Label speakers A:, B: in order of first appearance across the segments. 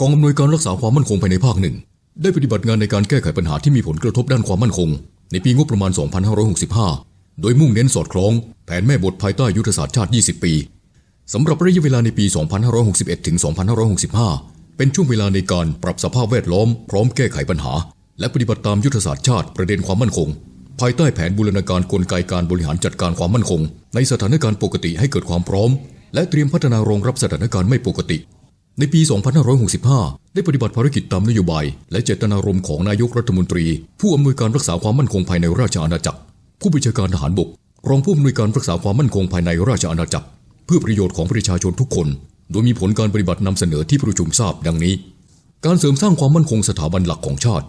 A: กองอำนวยการรักษาความมั่นคงภายในภาคหนึ่ง ได้ปฏิบัติงานในการแก้ไขปัญหาที่มีผลกระทบด้านความมั่นคง ในปีงบประมาณ 2565 โดยมุ่งเน้นสอดคล้อง แผนแม่บทภายใต้ยุทธศาสตร์ชาติ 20 ปีสำหรับระยะเวลาในปี 2561 ถึง 2565 เป็นช่วงเวลาในการปรับสภาพแวดล้อมพร้อมแก้ไขปัญหา และปฏิบัติตามยุทธศาสตร์ชาติประเด็นความมั่นคง ภายใต้แผนบูรณาการกลไกการบริหารจัดการความมั่นคง ในสถานการณ์ปกติให้เกิดความพร้อม และเตรียมพัฒนารองรับสถานการณ์ไม่ปกติ ในปี 2565 ได้ปฏิบัติภารกิจตามนโยบาย และเจตนารมณ์ของนายกรัฐมนตรี ผู้อำนวยการรักษาความมั่นคงภายในราชอาณาจักร ผู้บัญชาการทหารบกรองผู้อำนวยการรักษาความมั่นคงภายในราชอาณาจักร เพื่อประโยชน์ของประชาชนทุกคน โดยมีผลการปฏิบัตินำเสนอที่ประชุมทราบดังนี้ การเสริมสร้างความมั่นคงสถาบันหลักของชาติ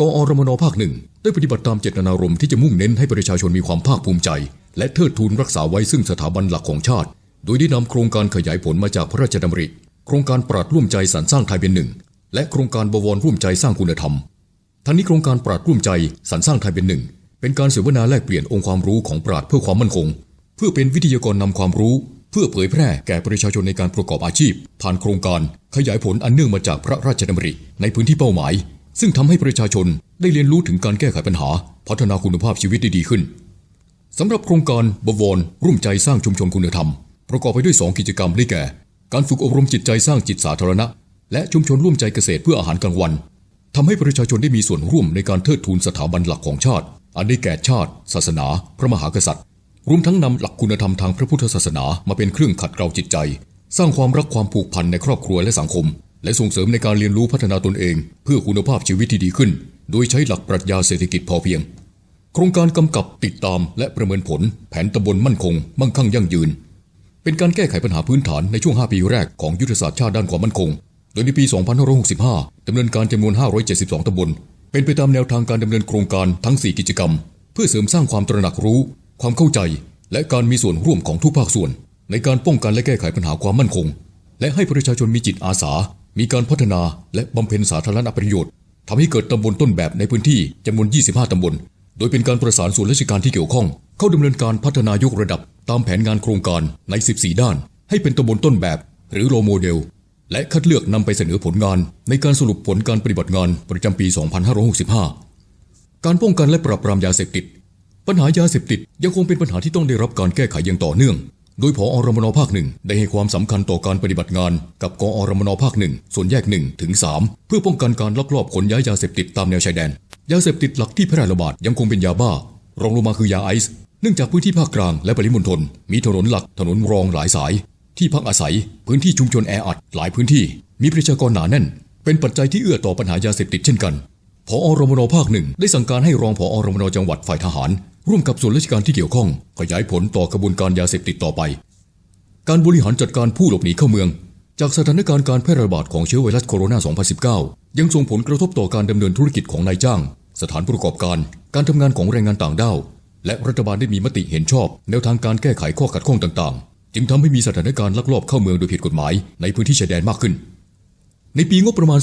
A: กอรมนภาคหนึ่งได้ปฏิบัติตามเจตนารมณ์ที่จะมุ่งเน้นให้ประชาชนมีความภาคภูมิใจ และเทิดทูนรักษาไว้ซึ่งสถาบันหลักของชาติ โดยได้นำโครงการขยายผลมาจากพระราชดำริ โครงการปราดร่วมใจสรรสร้างไทยเป็นหนึ่ง และโครงการบวรร่วมใจสร้างคุณธรรม ทั้งนี้โครงการปราดร่วมใจสรรสร้างไทยเป็นหนึ่ง เป็นการเสวนาแลกเปลี่ยนองค์ความรู้ของปราดเพื่อความมั่นคง เพื่อเป็นวิทยากรนำความรู้ เพื่อเผยแพร่แก่ประชาชนในการประกอบอาชีพ ผ่านโครงการขยายผลอันเนื่องมาจากพระราชดำริ ในพื้นที่เป้าหมาย ซึ่งทำให้ประชาชนได้เรียนรู้ถึงการแก้ไขปัญหา พัฒนาคุณภาพชีวิตได้ดีขึ้นสำหรับโครงการบวรร่วมใจสร้างชุมชนคุณธรรม ประกอบไปด้วย 2 กิจกรรมได้แก่ การฝึกอบรมจิตใจสร้างจิตสาธารณะ และชุมชนร่วมใจเกษตรเพื่ออาหารกลางวันทำให้ประชาชนได้มีส่วนร่วมในการเทิดทูนสถาบันหลักของชาติ อันได้แก่ชาติ ศาสนา พระมหากษัตริย์ รวมทั้งนำหลักคุณธรรมทางพระพุทธศาสนามาเป็นเครื่องขัดเกลาจิตใจ สร้างความรักความผูกพันในครอบครัวและสังคม และส่งเสริมในการเรียนรู้พัฒนาตนเอง เพื่อคุณภาพชีวิตที่ดีขึ้น โดยใช้หลักปรัชญาเศรษฐกิจพอเพียง โครงการกำกับติดตามและประเมินผล แผนตำบลมั่นคง มั่งคั่งยั่งยืน เป็นการแก้ไขปัญหาพื้นฐานในช่วง 5 ปีแรกของยุทธศาสตร์ชาติด้านความมั่นคง โดยในปี 2565 ดำเนินการจำนวน 572 ตำบล เป็นไปตามแนวทางการดำเนินโครงการทั้ง 4 กิจกรรม เพื่อเสริมสร้างความตระหนักรู้ ความเข้าใจ และการมีส่วนร่วมของทุกภาคส่วน ในการป้องกันและแก้ไขปัญหาความมั่นคง และให้ประชาชนมีจิตอาสา มีการพัฒนา และบำเพ็ญสาธารณประโยชน์ทำให้เกิดตำบลต้นแบบในพื้นที่จำนวน 25 ตำบล โดยเป็นการประสานส่วนราชการที่เกี่ยวข้อง เข้าดำเนินการพัฒนายกระดับตามแผนงานโครงการใน 14 ด้าน ให้เป็นตำบลต้นแบบ หรือโรโมเดล และคัดเลือกนำไปเสนอผลงาน ในการสรุปผลการปฏิบัติงานประจำปี 2565 การป้องกันและปราบปรามยาเสพติด ปัญหายาเสพติดยังคงเป็นปัญหาที่ต้องได้รับการแก้ไขอย่างต่อเนื่อง โดยผอรมนภาคหนึ่งได้ให้ความสำคัญต่อการปฏิบัติงาน กับกอรมนภาคหนึ่งส่วนแยกหนึ่งถึงสามเพื่อป้องกันการลักลอบขนย้ายยาเสพติดตามแนวชายแดน ยาเสพติดหลักที่แพร่ระบาดยังคงเป็นยาบ้า รองลงมาคือยาไอซ์เนื่องจากพื้นที่ภาคกลางและปริมณฑลมีถนนหลักถนนรองหลายสาย ที่พักอาศัย พื้นที่ชุมชนแออัดหลายพื้นที่ มีประชากรหนาแน่น เป็นปัจจัยที่เอื้อต่อปัญหายาเสพติดเช่นกันพอรมนภาคหนึ่งได้สั่งการให้รองผอรมนจังหวัดฝ่ายทหาร ร่วมกับส่วนราชการที่เกี่ยวข้อง ขยายผลต่อกระบวนการยาเสพติดต่อไป การบริหารจัดการผู้หลบหนีเข้าเมือง จากสถานการณ์การแพร่ระบาดของเชื้อไวรัสโคโรนา 2019 ยังส่งผลกระทบต่อการดำเนินธุรกิจของนายจ้าง สถานประกอบการ การทำงานของแรงงานต่างด้าว และรัฐบาลได้มีมติเห็นชอบ แนวทางการแก้ไขข้อขัดข้องต่างๆ จึงทำให้มีสถานการณ์ลักลอบเข้าเมืองโดยผิดกฎหมายในพื้นที่ชายแดนมากขึ้น ในปีงบประมาณ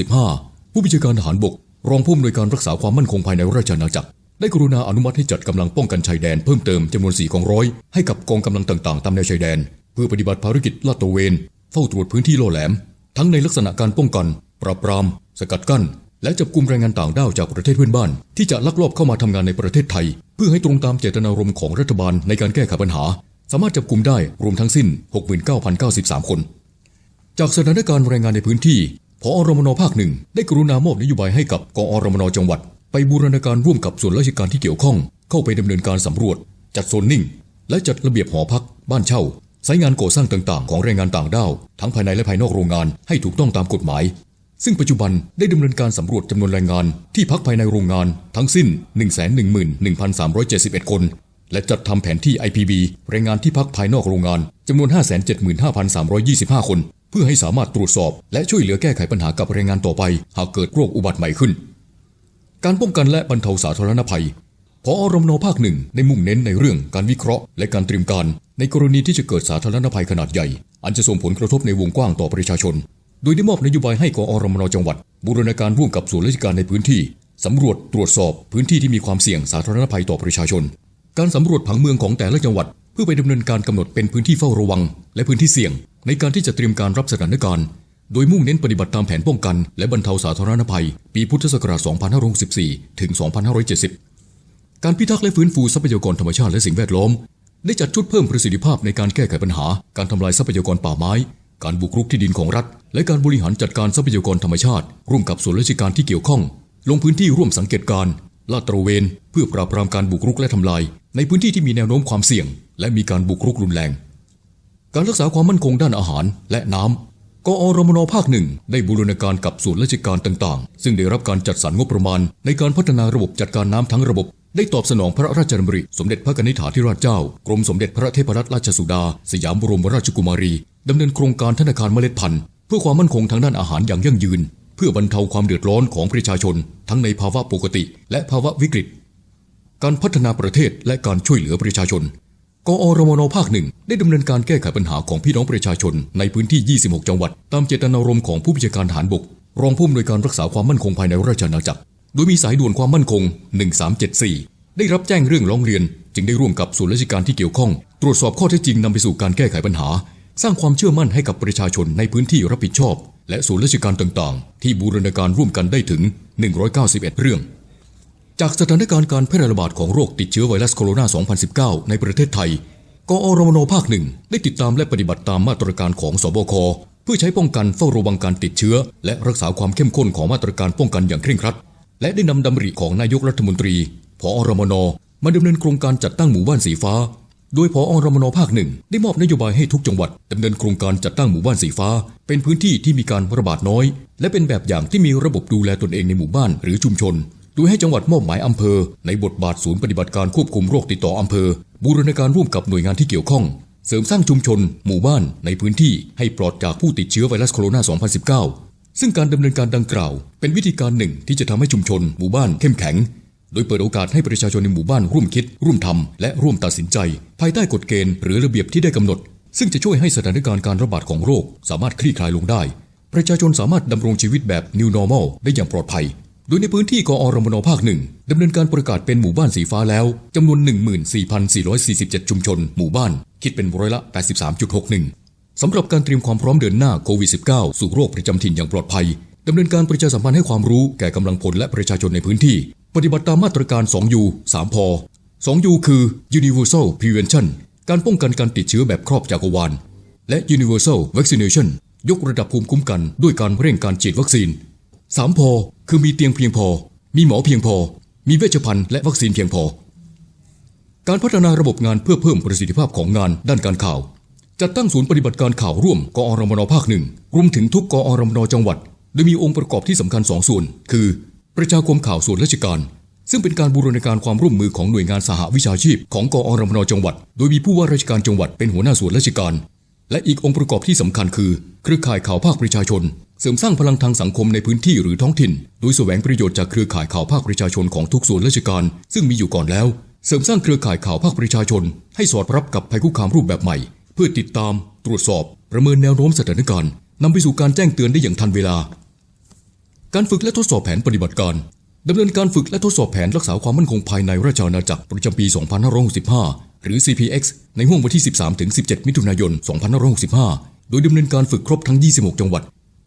A: 2565 ผู้บัญชาการทหารบก รองผู้อำนวยการรักษาความมั่นคงภายในราชอาณาจักรได้กรุณาอนุมัติให้จัดกำลังป้องกันชายแดนเพิ่มเติมจำนวน4กองร้อยให้กับกองกำลังต่างๆ ตามแนวชายแดน เพื่อปฏิบัติภารกิจลาดตระเวน เฝ้าตรวจพื้นที่โลแหลม ทั้งในลักษณะการป้องกัน ปราบปราม สกัดกั้น และจับกลุ่มแรงงานต่างด้าวจากประเทศเพื่อนบ้าน ที่จะลักลอบเข้ามาทำงานในประเทศไทย เพื่อให้ตรงตามเจตนารมณ์ของรัฐบาลในการแก้ไขปัญหา สามารถจับกลุ่มได้รวมทั้งสิ้น 69,093 คน จากสถานการณ์แรงงานในพื้นที่พอรมนภาคหนึ่งได้กรุณามอบนโยบายให้กับกอรมนจังหวัด ไปบูรณาการร่วมกับส่วนราชการที่เกี่ยวข้อง เข้าไปดำเนินการสำรวจ จัดโซนนิ่ง และจัดระเบียบหอพัก บ้านเช่าสายงานก่อสร้างต่างๆ ของแรงงานต่างด้าว ทั้งภายในและภายนอกโรงงานให้ถูกต้องตามกฎหมาย ซึ่งปัจจุบันได้ดำเนินการสำรวจจำนวนแรงงานที่พักภายในโรงงานทั้งสิ้น 111,371 คน และจัดทำแผนที่ IPB แรงงานที่พักภายนอกโรงงานจำนวน 575,325 คน เพื่อให้สามารถตรวจสอบ และช่วยเหลือแก้ไขปัญหากับแรงงานต่อไป หากเกิดโรคอุบัติใหม่ขึ้น การป้องกันและบรรเทาสาธารณภัยพอรมนภาคหนึ่งได้มุ่งเน้นในเรื่องการวิเคราะห์ และการเตรียมการ ในกรณีที่จะเกิดสาธารณภัยขนาดใหญ่ อันจะส่งผลกระทบในวงกว้างต่อประชาชน โดยได้มอบนโยบายให้กอรมนจังหวัด บูรณาการร่วมกับส่วนราชการในพื้นที่สำรวจตรวจสอบพื้นที่ที่มีความเสี่ยงสาธารณภัยต่อประชาชน การสำรวจผังเมืองของแต่ละจังหวัด เพื่อไปดำเนินการกำหนดเป็นพื้นที่เฝ้าระวัง และพื้นที่เสี่ยง ในการที่จะเตรียมการรับสถานการณ์ โดยมุ่งเน้นปฏิบัติตามแผนป้องกัน และบรรเทาสาธารณภัย ปีพุทธศักราช 2564 ถึง 2570 การพิทักษ์และฟื้นฟูทรัพยากรธรรมชาติและสิ่งแวดล้อม ได้จัดชุดเพิ่มประสิทธิภาพในการแก้ไขปัญหา การทำลายทรัพยากรป่าไม้ การบุกรุกที่ดินของรัฐ และการบริหารจัดการทรัพยากรธรรมชาติ ร่วมกับส่วนราชการที่เกี่ยวข้อง ลงพื้นที่ร่วมสังเกตการลาดตระเวน เพื่อปราบปรามการบุกรุกและทำลาย ในพื้นที่ที่มีแนวโน้มความเสี่ยง และมีการบุกรุกรุนแรง การรักษาความมั่นคงด้านอาหารและน้ำกอรมนภาคหนึ่งได้บูรณาการกับส่วนราชการต่างๆ ซึ่งได้รับการจัดสรรงบประมาณ ในการพัฒนาระบบจัดการน้ำทั้งระบบได้ตอบสนองพระราชดำริ สมเด็จพระนิธิถาธิราชเจ้า กรมสมเด็จพระเทพรัตนราชสุดา สยามบรมราชกุมารี ดำเนินโครงการธนาคารเมล็ดพันธุ์เพื่อความมั่นคงทางด้านอาหารอย่างยั่งยืน เพื่อบรรเทาความเดือดร้อนของประชาชน ทั้งในภาวะปกติ และภาวะวิกฤต การพัฒนาประเทศและการช่วยเหลือประชาชนกอรมนภาคหนึ่งได้ดำเนินการแก้ไขปัญหาของพี่น้องประชาชนในพื้นที่ 26 จังหวัด ตามเจตนารมณ์ของผู้บัญชาการทหารบก รองผู้อำนวยการรักษาความมั่นคงภายในราชอาณาจักร โดยมีสายด่วนความมั่นคง 1374 ได้รับแจ้งเรื่องร้องเรียน จึงได้ร่วมกับส่วนราชการที่เกี่ยวข้อง ตรวจสอบข้อเท็จจริงนำไปสู่การแก้ไขปัญหา สร้างความเชื่อมั่นให้กับประชาชนในพื้นที่รับผิดชอบ และส่วนราชการต่างๆ ที่บูรณาการร่วมกันได้ถึง 191 เรื่อง จากสถานการณ์การแพร่ระบาดของโรคติดเชื้อไวรัสโคโรนา 2019 ในประเทศไทย กอรมนภาคหนึ่งได้ติดตามและปฏิบัติตามมาตรการของสบค เพื่อใช้ป้องกันเฝ้าระวังการติดเชื้อ และรักษาความเข้มข้นของมาตรการป้องกันอย่างเคร่งครัด และได้นำดำริของนายกรัฐมนตรีพอรมนมาดำเนินโครงการจัดตั้งหมู่บ้านสีฟ้า โดยพออรมนภาคหนึ่งได้มอบนโยบายให้ทุกจังหวัดดำเนินโครงการจัดตั้งหมู่บ้านสีฟ้า เป็นพื้นที่ที่มีการระบาดน้อย และเป็นแบบอย่างที่มีระบบดูแลตนเองในหมู่บ้านหรือชุมชน โดยให้จังหวัดมอบหมายอำเภอ ในบทบาทศูนย์ปฏิบัติการควบคุมโรคติดต่ออำเภอ บูรณาการร่วมกับหน่วยงานที่เกี่ยวข้อง เสริมสร้างชุมชน หมู่บ้าน ในพื้นที่ให้ปลอดจากผู้ติดเชื้อไวรัสโคโรนา 2019 ซึ่งการดำเนินการดังกล่าว เป็นวิธีการหนึ่งที่จะทำให้ชุมชน หมู่บ้านเข้มแข็ง โดยเปิดโอกาสให้ประชาชนในหมู่บ้านร่วมคิด ร่วมทำและร่วมตัดสินใจ ภายใต้กฎเกณฑ์หรือระเบียบที่ได้กำหนด ซึ่งจะช่วยให้สถานการณ์การระบาดของโรค สามารถคลี่คลายลงได้ ประชาชนสามารถดำรงชีวิตแบบ New Normal ได้อย่างปลอดภัย โดยในพื้นที่กอรมนภาคหนึ่งดำเนินการประกาศเป็นหมู่บ้านสีฟ้าแล้วจำนวน 14,447 ชุมชน หมู่บ้าน คิดเป็นร้อยละ 83.61สำหรับการเตรียมความพร้อมเดินหน้าโควิด -19 สู่โรคประจำถิ่นอย่างปลอดภัยดำเนินการประชาสัมพันธ์ให้ความรู้แก่กำลังพลและประชาชนในพื้นที่ ปฏิบัติตามมาตรการ 2U 3พอ 2U คือ Universal Prevention การป้องกันการติดเชื้อแบบครอบจักรวาล และ Universal Vaccination ยกระดับภูมิคุ้มกันด้วยการเร่งการฉีดวัคซีน 3พอ คือมีเตียงเพียงพอ มีหมอเพียงพอ มีเวชภัณฑ์และวัคซีนเพียงพอ การพัฒนาระบบงานเพื่อเพิ่มประสิทธิภาพของงานด้านการข่าว จัดตั้งศูนย์ปฏิบัติการข่าวร่วมกอรมนภาคหนึ่งรวมถึงทุกกอรมนจังหวัด โดยมีองค์ประกอบที่สำคัญสองส่วน คือ ประชาคมข่าวส่วนราชการ ซึ่งเป็นการบูรณาการความร่วมมือของหน่วยงานสหวิชาชีพของกอรมนจังหวัด โดยมีผู้ว่าราชการจังหวัดเป็นหัวหน้าส่วนราชการ และอีกองค์ประกอบที่สำคัญคือ เครือข่ายข่าวภาคประชาชน เสริมสร้างพลังทางสังคมในพื้นที่หรือท้องถิ่น โดยแสวงประโยชน์จากเครือข่ายข่าวภาคประชาชนของทุกส่วนราชการ ซึ่งมีอยู่ก่อนแล้ว เสริมสร้างเครือข่ายข่าวภาคประชาชน ให้สอดรับกับภัยคุกคามรูปแบบใหม่ เพื่อติดตาม ตรวจสอบ ประเมินแนวโน้มสถานการณ์นำไปสู่การแจ้งเตือนได้อย่างทันเวลา การฝึกและทดสอบแผนปฏิบัติการดำเนินการฝึกและทดสอบแผนรักษาความมั่นคงภายในราชอาณาจักรประจำปี 2565 หรือ CPX ในห่วงวันที่ 13-17 มิถุนายน 2565 โดยดำเนินการฝึกครบทั้ง 26 จังหวัด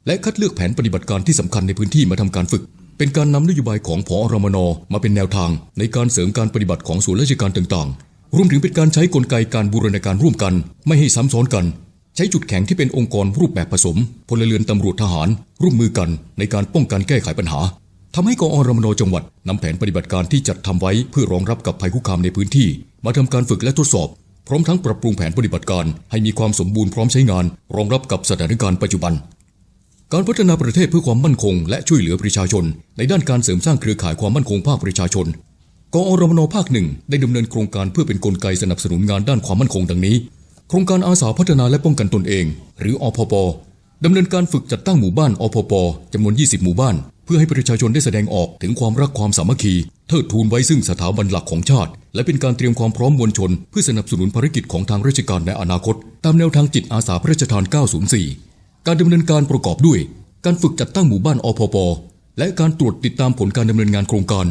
A: และคัดเลือกแผนปฏิบัติการที่สำคัญในพื้นที่มาทำการฝึก เป็นการนำนโยบายของพอรมนมาเป็นแนวทาง ในการเสริมการปฏิบัติของส่วนราชการต่างๆ รวมถึงเป็นการใช้กลไกการบูรณาการร่วมกัน ไม่ให้ซ้ำซ้อนกัน ใช้จุดแข็งที่เป็นองค์กรรูปแบบผสมพลเรือนตำรวจทหาร ร่วมมือกันในการป้องกันแก้ไขปัญหาทำให้กออรมนจังหวัดนำแผนปฏิบัติการที่จัดทำไว้เพื่อรองรับกับภัยคุกคามในพื้นที่ มาทำการฝึกและทดสอบ พร้อมทั้งปรับปรุงแผนปฏิบัติการ ให้มีความสมบูรณ์พร้อมใช้งาน รองรับกับสถานการณ์ปัจจุบัน การพัฒนาประเทศเพื่อความมั่นคง และช่วยเหลือประชาชน ในด้านการเสริมสร้างเครือข่ายความมั่นคงภาคประชาชนกอรมนภาคหนึ่งได้ดำเนินโครงการเพื่อเป็นกลไกสนับสนุนงานด้านความมั่นคงดังนี้ ครงการอาสาพัฒนาและป้องกันตนเอง หรืออพปดำเนินการฝึกจัดตั้งหมู่บ้านอพปจำนวน 20 หมู่บ้าน เพื่อให้ประชาชนได้แสดงออกถึงความรักความสามัคคี เทิดทูนไว้ซึ่งสถาบันหลักของชาติ และเป็นการเตรียมความพร้อมมวลชน เพื่อสนับสนุนภารกิจของทางราชการในอนาคต ตามแนวทางจิตอาสาพระราชทาน 904 การดำเนินการประกอบด้วย การฝึกจัดตั้งหมู่บ้านอพปและการตรวจติดตามผลการดำเนินงานโครงการ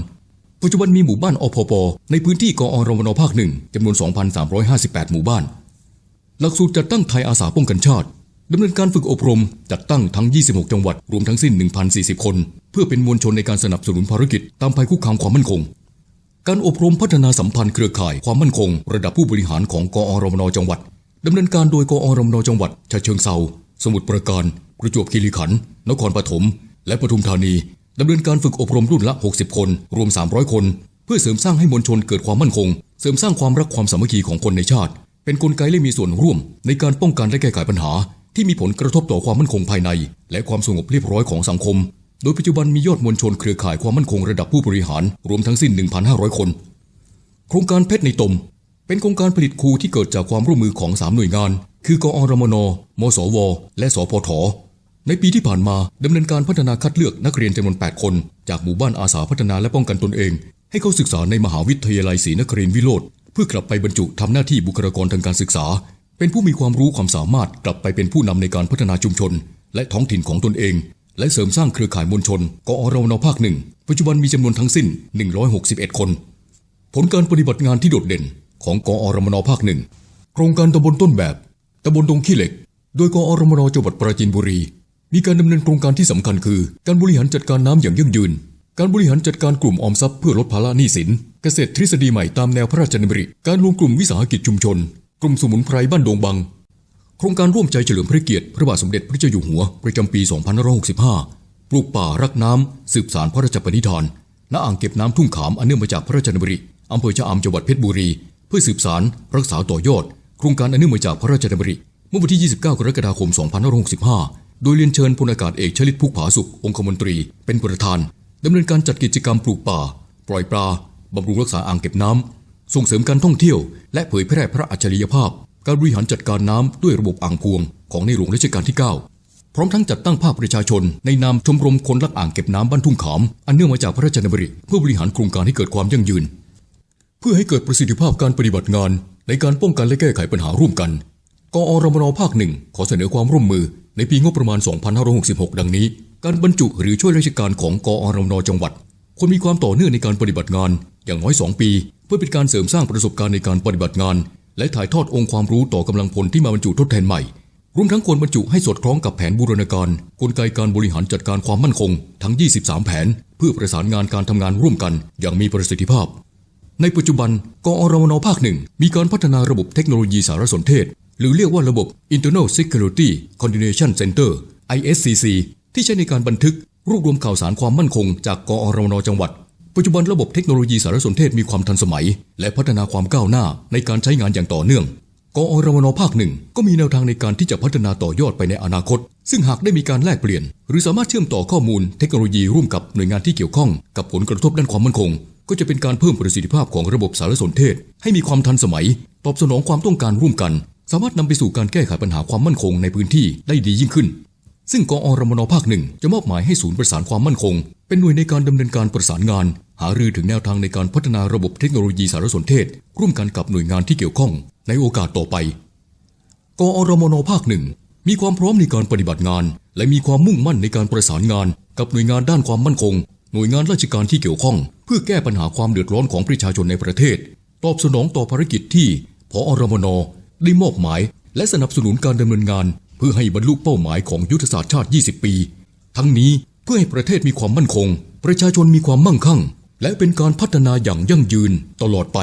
A: ปัจจุบันมีหมู่บ้านอพปในพื้นที่กอรมนภาคหนึ่งจำนวน 2,358 หมู่บ้าน หลักสูตรจัดตั้งไทยอาสาป้องกันชาติดำเนินการฝึกอบรมจัดตั้งทั้ง 26 จังหวัด รวมทั้งสิ้น 1,040 คน เพื่อเป็นมวลชนในการสนับสนุนภารกิจตามภัยคุกคามความมั่นคง การอบรมพัฒนาสัมพันธ์เครือข่ายความมั่นคง ระดับผู้บริหารของกอรมนจังหวัดดำเนินการโดยกอรมนจังหวัดฉะเชิงเซาสมุทรปราการ ประจวบคีรีขันธ์นครปฐมและปทุมธานีดำเนินการฝึกอบรมรุ่นละ 60 คน รวม 300 คน เพื่อเสริมสร้างให้มวลชนเกิดความมั่นคง เสริมสร้างความรักความสามัคคีของคนในชาติ เป็นกลไกและมีส่วนร่วมในการป้องกันและแก้ไขปัญหา ที่มีผลกระทบต่อความมั่นคงภายใน และความสงบเรียบร้อยของสังคม โดยปัจจุบันมียอดมวลชนเครือข่ายความมั่นคงระดับผู้บริหาร รวมทั้งสิ้น 1,500 คน โครงการเพชรในตม เป็นโครงการผลิตครูที่เกิดจากความร่วมมือของ 3 หน่วยงาน คือกอรมน มสว และสพทในปีที่ผ่านมาดำเนินการพัฒนาคัดเลือกนักเรียนจำนวน 8 คน จากหมู่บ้านอาสาพัฒนาและป้องกันตนเอง ให้เข้าศึกษาในมหาวิทยาลัยศรีนครินทร์วิโรธ เพื่อกลับไปบรรจุทำหน้าที่บุคลากรทางการศึกษา เป็นผู้มีความรู้ความสามารถกลับไปเป็นผู้นำในการพัฒนาชุมชน และท้องถิ่นของตนเอง และเสริมสร้างเครือข่ายมวลชนกอรนภาคหนึ่งปัจจุบันมีจำนวนทั้งสิ้น 161 คน ผลการปฏิบัติงานที่โดดเด่นของกอรมนภาคหนึ่งโครงการตำบลต้นแบบตำบลดงขี้เหล็ก โดยกอรมนจังหวัดปราจีนบุรี มีการดำเนินโครงการที่สำคัญคือ การบริหารจัดการน้ำอย่างยั่งยืน การบริหารจัดการกลุ่มออมทรัพย์เพื่อลดภาระหนี้สิน เกษตรทฤษฎีใหม่ตามแนวพระราชดำริ การรวมกลุ่มวิสาหกิจชุมชน กลุ่มสมุนไพรบ้านดงบัง โครงการร่วมใจเฉลิมพระเกียรติพระบาทสมเด็จพระเจ้าอยู่หัว ประจำปี 2565 ปลูกป่ารักน้ำสืบสารพระราชปณิธาน ณ อ่างเก็บน้ำทุ่งขามอันเนื่องมาจากพระราชดำริอำเภอชะอำจังหวัดเพชรบุรี เพื่อสืบสารรักษาต่อยอด โครงการอันเนื่องมาจากพระราชดำริ เมื่อวันที่ 29 กรกฎาคม 2565 โดยเรียนเชิญพลอากาศเอกชลิตพุกผาสุของคมนตรี เป็นประธาน ดำเนินการจัดกิจกรรมปลูกป่า ปล่อยปลาบำรุงรักษาอ่างเก็บน้ำ ส่งเสริมการท่องเที่ยว และเผยแพร่พระอัจฉริยภาพ การบริหารจัดการน้ำด้วยระบบอ่างพวง ของในหลวงรัชกาลที่ 9 พร้อมทั้งจัดตั้งภาคประชาชน ในนามชมรมคนรักอ่างเก็บน้ำบ้านทุ่งขาม อันเนื่องมาจากพระราชดำริเพื่อบริหารโครงการให้เกิดความยั่งยืน เพื่อให้เกิดประสิทธิภาพการปฏิบัติงาน ในการป้องกันและแก้ไขปัญหาร่วมกันกอรมนภาคหนึ่งขอเสนอความร่วมมือในปีงบประมาณ 2566 ดังนี้ การบรรจุหรือช่วยราชการของกอรมนจังหวัด ควรมีความต่อเนื่องในการปฏิบัติงาน อย่างน้อย 2 ปี เพื่อเป็นการเสริมสร้างประสบการณ์ในการปฏิบัติงาน และถ่ายทอดองค์ความรู้ต่อกำลังพลที่มาบรรจุทดแทนใหม่ รวมทั้งควรบรรจุให้สอดคล้องกับแผนบูรณาการกลไกการบริหารจัดการความมั่นคง ทั้ง 23 แผน เพื่อประสานงานการทำงานร่วมกัน อย่างมีประสิทธิภาพ ในปัจจุบันกอรมนภาคหนึ่งมีการพัฒนาระบบเทคโนโลยีสารสนเทศ หรือเรียกว่าระบบ Internal Security Coordination Center ISCC ที่ใช้ในการบันทึกรวบรวมข่าวสารความมั่นคงจากกอรมนจังหวัด ปัจจุบันระบบเทคโนโลยีสารสนเทศมีความทันสมัย และพัฒนาความก้าวหน้าในการใช้งานอย่างต่อเนื่องกอรมนภาคหนึ่งก็มีแนวทางในการที่จะพัฒนาต่อยอดไปในอนาคต ซึ่งหากได้มีการแลกเปลี่ยน หรือสามารถเชื่อมต่อข้อมูลเทคโนโลยีร่วมกับหน่วยงานที่เกี่ยวข้องกับผลกระทบด้านความมั่นคง ก็จะเป็นการเพิ่มประสิทธิภาพของระบบสารสนเทศ ให้มีความทันสมัย ตอบสนองความต้องการร่วมกัน สามารถนำไปสู่การแก้ไขปัญหาความมั่นคงในพื้นที่ได้ดียิ่งขึ้น ซึ่งกออรมนภาคหนึ่งจะมอบหมายให้ศูนย์ประสานความมั่นคง เป็นหน่วยในการดำเนินการประสานงาน หารือถึงแนวทางในการพัฒนาระบบเทคโนโลยีสารสนเทศ ร่วมกันกับหน่วยงานที่เกี่ยวข้อง ในโอกาสต่อไปกอรมนภาคหนึ่งมีความพร้อมในการปฏิบัติงาน และมีความมุ่งมั่นในการประสานงาน กับหน่วยงานด้านความมั่นคง หน่วยงานราชการที่เกี่ยวข้อง เพื่อแก้ปัญหาความเดือดร้อนของประชาชนในประเทศ ตอบสนองต่อภารกิจที่พอรมนได้มอบหมาย และสนับสนุนการดำเนินงาน พื่อให้บรรลุเป้าหมายของยุทธศาสตร์ชาติ 20 ปี ทั้งนี้เพื่อให้ประเทศมีความมั่นคง ประชาชนมีความมั่งคั่ง และเป็นการพัฒนาอย่างยั่งยืนตลอดไป